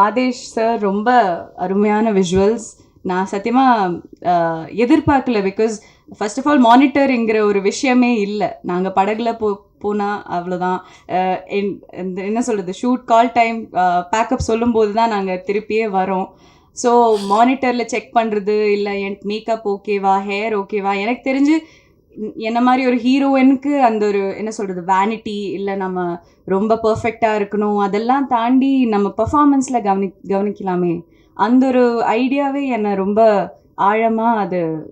Madhesh sir ரொம்ப அருமையான visuals நான் சத்தியமாக எதிர்பார்க்கல பிகாஸ் ஃபர்ஸ்ட் ஆஃப் ஆல் மானிட்டருங்கிற ஒரு விஷயமே இல்லை. நாங்கள் படகுல போ போனால் அவ்வளோதான் இந்த என்ன சொல்கிறது ஷூட் கால் டைம் பேக்கப் சொல்லும்போது தான் நாங்கள் திருப்பியே வரோம். ஸோ மானிட்டரில் செக் பண்ணுறது இல்லை என் மேக்கப் ஓகேவா ஹேர் ஓகேவா எனக்கு தெரிஞ்சு என்ன மாதிரி ஒரு ஹீரோயினுக்கு அந்த ஒரு என்ன சொல்கிறது வேனிட்டி இல்லை நம்ம ரொம்ப பர்ஃபெக்டாக இருக்கணும் அதெல்லாம் தாண்டி நம்ம பெர்ஃபார்மன்ஸில் கவனி கவனிக்கலாமே. அந்த ஒரு ஐடியாவே என்னை ரொம்ப ஆழமாக அது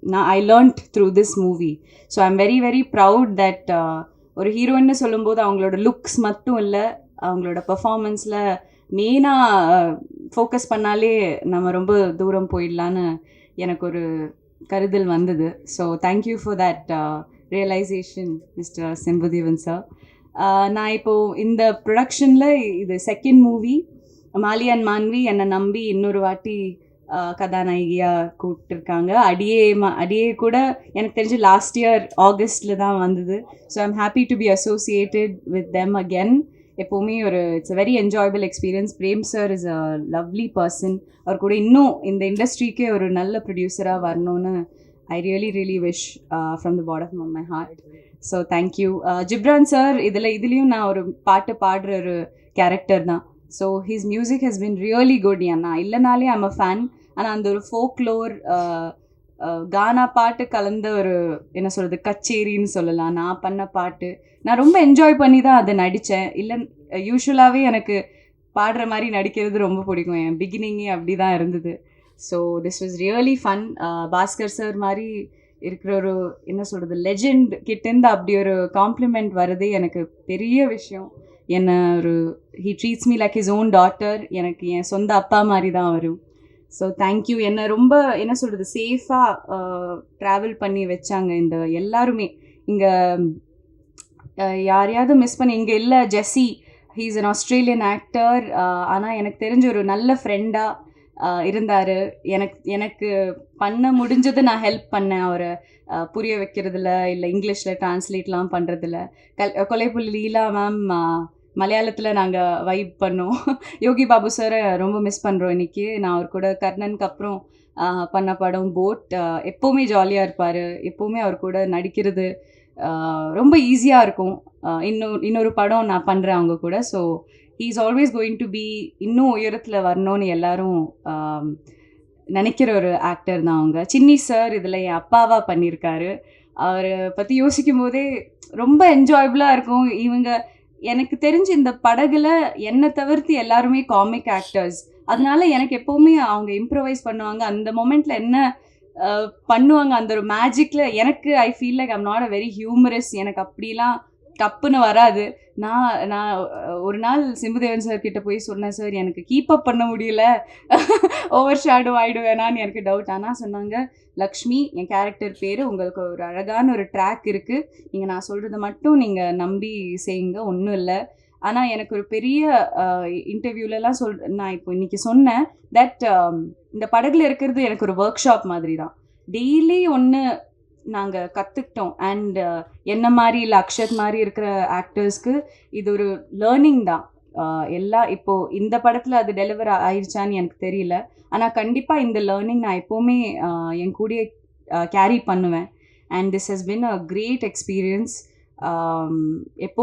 நான் I learned through this movie so I am very very proud that ஒரு ஹீரோயின்னு சொல்லும்போது அவங்களோட லுக்ஸ் மட்டும் இல்லை அவங்களோட பர்ஃபார்மன்ஸில் மெயினாக ஃபோக்கஸ் பண்ணாலே நம்ம ரொம்ப தூரம் போயிடலான்னு எனக்கு ஒரு கருதல் வந்தது. So thank you for that realization mister Chimbudeven sir நான் இப்போது இந்த ப்ரொடக்ஷனில் இது second movie Maali and Maanvi என்னை நம்பி இன்னொரு வாட்டி uh, கதாநாயகியாக கூப்பிட்டுருக்காங்க. அடியே ம அடியே கூட எனக்கு தெரிஞ்சு லாஸ்ட் இயர் ஆகஸ்டில் தான் வந்தது. So I'm happy to be associated with them again எப்போவுமே ஒரு it's very enjoyable experience Prem sir is a lovely person அவர் கூட இன்னும் இந்த இண்டஸ்ட்ரிக்கே ஒரு நல்ல ப்ரொடியூசராக வரணும்னு I really really wish from the bottom of my heart so thank you Ghibran sir இதில் இதுலேயும் நான் ஒரு பாட்டு பாடுற ஒரு கேரக்டர் தான். So his music has been really good ஏன்னா இல்லைனாலே ஐம் அ ஃபேன் ஆனால் அந்த ஒரு ஃபோக்லோர் கானா பாட்டு கலந்த ஒரு என்ன சொல்கிறது கச்சேரின்னு சொல்லலாம். நான் பண்ண பாட்டு. நான் ரொம்ப என்ஜாய் பண்ணி தான் அதை நடித்தேன் இல்லை யூஸ்வலாகவே எனக்கு பாடுற மாதிரி நடிக்கிறது ரொம்ப பிடிக்கும். என் பிகினிங்கே அப்படி தான் இருந்தது. So this was really fun Bhaskar sir மாதிரி இருக்கிற ஒரு என்ன சொல்கிறது லெஜெண்ட் கிட்டேருந்து அப்படி ஒரு காம்ப்ளிமெண்ட் வர்றதே எனக்கு பெரிய விஷயம். என்னை ஒரு he treats me like his own daughter எனக்கு என் சொந்த அப்பா மாதிரி தான் வரும். ஸோ தேங்க்யூ என்னை ரொம்ப என்ன சொல்கிறது சேஃபாக ட்ராவல் பண்ணி வச்சாங்க இந்த எல்லாருமே. இங்கே யாரையாவது மிஸ் பண்ணி இங்கே இல்லை Jessie he's an Australian actor ஆனால் எனக்கு தெரிஞ்ச ஒரு நல்ல ஃப்ரெண்டாக இருந்தார். எனக்கு எனக்கு பண்ண முடிஞ்சது நான் ஹெல்ப் பண்ணேன் அவரை. புரிய வைக்கிறதுல இல்லை இங்கிலீஷில் ட்ரான்ஸ்லேட்லாம் பண்ணுறதுல கல் கொலைப்புள்ளி லீலா மேம் மலையாளத்தில் நாங்கள் வைப் பண்ணோம். யோகி பாபு சாரை ரொம்ப மிஸ் பண்ணுறோம் இன்னைக்கு. நான் அவர் கூட கர்ணனுக்கு அப்புறம் பண்ண படம் போட் எப்போவுமே ஜாலியாக இருப்பார். எப்போவுமே அவர் கூட நடிக்கிறது ரொம்ப ஈஸியாக இருக்கும். இன்னொரு இன்னொரு படம் நான் பண்ணுறேன் அவங்க கூட. So is always going to be இன்னும் உயரத்தில் வரணும்னு எல்லாரும் நினைக்கிற ஒரு ஆக்டர் தான் அவங்க. சின்னி சார் இதில் என் அப்பாவாக பண்ணியிருக்காரு அவரை பற்றி யோசிக்கும் போதே ரொம்ப என்ஜாயபுளாக இருக்கும். இவங்க எனக்கு தெரிஞ்சு இந்த படகுல என்னை தவிர்த்து எல்லாருமே காமிக் ஆக்டர்ஸ் அதனால எனக்கு எப்போவுமே அவங்க இம்ப்ரவைஸ் பண்ணுவாங்க. அந்த மொமெண்ட்ல என்ன பண்ணுவாங்க? அந்த ஒரு மேஜிக்ல எனக்கு I feel like I'm not a very humorous எனக்கு அப்படிலாம் டப்புன்னு வராது. நான் நான் ஒரு நாள் சிம்புதேவன் சார் கிட்ட போய் சொன்னேன் சார் எனக்கு கீப் அப் பண்ண முடியல. ஓவர் ஷேடோ ஆயிடுவேனான்னு எனக்கு டவுட் ஆனால் சொன்னாங்க லக்ஷ்மி என் கேரக்டர் பேர் உங்களுக்கு ஒரு அழகான ஒரு ட்ராக் இருக்குது நீங்கள் நான் சொல்கிறத மட்டும் நீங்கள் நம்பி செய்யுங்க ஒன்றும் இல்லை. ஆனால் எனக்கு ஒரு பெரிய இன்டர்வியூலலாம் சொல் நான் இப்போ இன்றைக்கி சொன்னேன் தட் இந்த படகுல இருக்கிறது எனக்கு ஒரு ஒர்க் ஷாப் மாதிரி தான் டெய்லி ஒன்று நாங்கள் கற்றுக்கிட்டோம் அண்ட் uh, என்ன மாதிரி இல்லை அக்ஷத் மாதிரி இருக்கிற ஆக்டர்ஸ்க்கு இது ஒரு லேர்னிங் தான். எல்லா இப்போ இந்த படத்தில் அது டெலிவர் ஆயிடுச்சான்னு எனக்கு தெரியல. ஆனால் கண்டிப்பாக இந்த லேர்னிங் நான் எப்போவுமே என் கூடயே கேரி பண்ணுவேன். And this has been a great experience எப்போ